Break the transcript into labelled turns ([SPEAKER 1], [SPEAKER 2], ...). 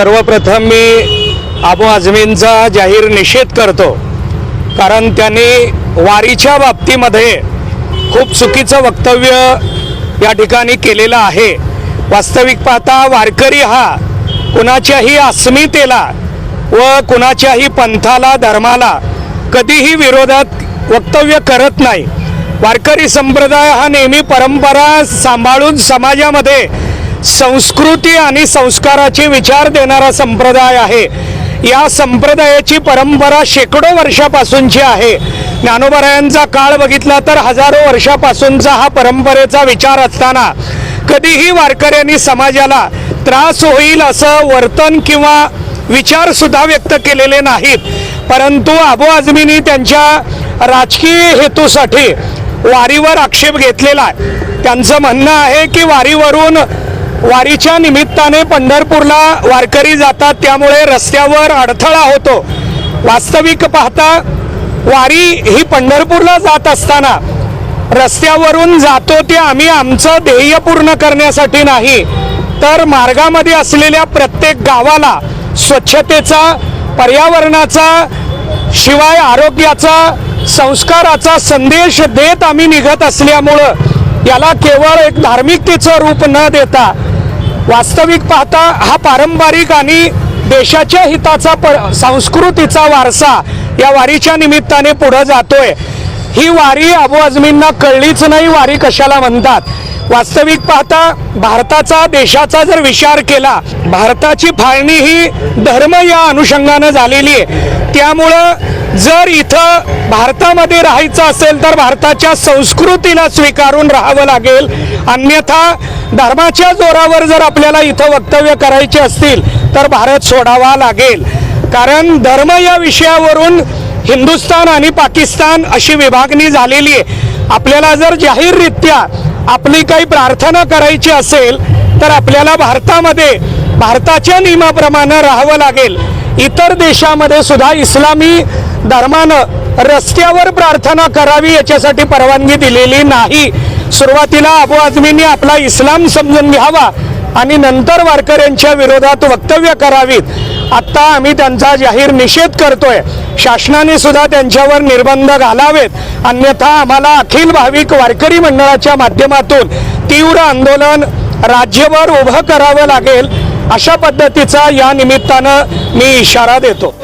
[SPEAKER 1] सर्वप्रथम मी आबू आझमींचा जाहीर निषेध करतो. कारण त्यांनी वारीच्या बाबतीमध्ये खूप चुकीचं वक्तव्य या ठिकाणी केलेलं आहे. वास्तविक पाहता वारकरी हा कुणाच्याही अस्मितेला व कुणाच्याही पंथाला धर्माला कधीही विरोधात वक्तव्य करत नाही. वारकरी संप्रदाय हा नेहमी परंपरा सांभाळून समाजामध्ये संस्कृती आणि संस्काराचे विचार देणारा संप्रदाय आहे. या संप्रदायाची परंपरा शेकडो वर्षापासूनची आहे. ज्ञानोबरायांचा काळ बघितला तर हजारो वर्षापासूनचा हा परंपरेचा विचार असताना कधीही वारकऱ्यांनी समाजाला त्रास होईल असं वर्तन किंवा विचारसुद्धा व्यक्त केलेले नाहीत. परंतु आबो आजमींनी त्यांच्या राजकीय हेतूसाठी वारीवर आक्षेप घेतलेला आहे. त्यांचं म्हणणं आहे की वारीवरून वारीच्या निमित्ताने पंढरपूरला वारकरी जातात त्यामुळे रस्त्यावर अडथळा होतो. वास्तविक पाहता वारी ही पंढरपूरला जात असताना रस्त्यावरून जातो ते आम्ही आमचं ध्येय पूर्ण करण्यासाठी नाही तर मार्गामध्ये असलेल्या प्रत्येक गावाला स्वच्छतेचा पर्यावरणाचा शिवाय आरोग्याचा संस्काराचा संदेश देत आम्ही निघत असल्यामुळं याला केवळ एक धार्मिकतेचं रूप न देता वास्तविक पाहता हा पारंपरिक आणि देशाच्या हिताचा पर संस्कृतीचा वारसा या वारीच्या निमित्ताने पुढं जातोय. ही वारी अबू आझमींना कळलीच नाही वारी कशाला म्हणतात? वास्तविक पाहता भारताचा देशाचा जर विचार केला भारताची फाळणी ही धर्म या अनुषंगानं झालेली आहे. त्यामुळं जर इथं भारतामध्ये राहायचं असेल तर भारताच्या संस्कृतीला स्वीकारून राहावं लागेल. अन्यथा धर्माच्या जोरावर जर आपल्याला इथं वक्तव्य करायचे असतील तर भारत सोडावा लागेल. कारण धर्म या विषयावरून हिंदुस्थान आणि पाकिस्तान अशी विभागणी झालेली आहे. आपल्याला जर जाहीररित्या आपली काही प्रार्थना करायची असेल तर आपल्याला भारतामध्ये भारताच्या नियमाप्रमाणे राहावं लागेल. इतर देशामध्ये सुद्धा इस्लामी धर्मानं रस्त्यावर प्रार्थना करावी याच्यासाठी परवानगी दिलेली नाही. सुरुवातीला अबू आझमींनी आपला इस्लाम समजून घ्यावा आणि नंतर वारकऱ्यांच्या विरोधात वक्तव्य करावीत. आत्ता आम्ही त्यांचा जाहीर निषेध करतोय. शासनाने सुद्धा त्यांच्यावर निर्बंध घालावेत. अन्यथा आम्हाला अखिल भाविक वारकरी मंडळाच्या माध्यमातून तीव्र आंदोलन राज्यभर उभं करावं लागेल. अशा पद्धतीचा या निमित्तानं मी इशारा देतो.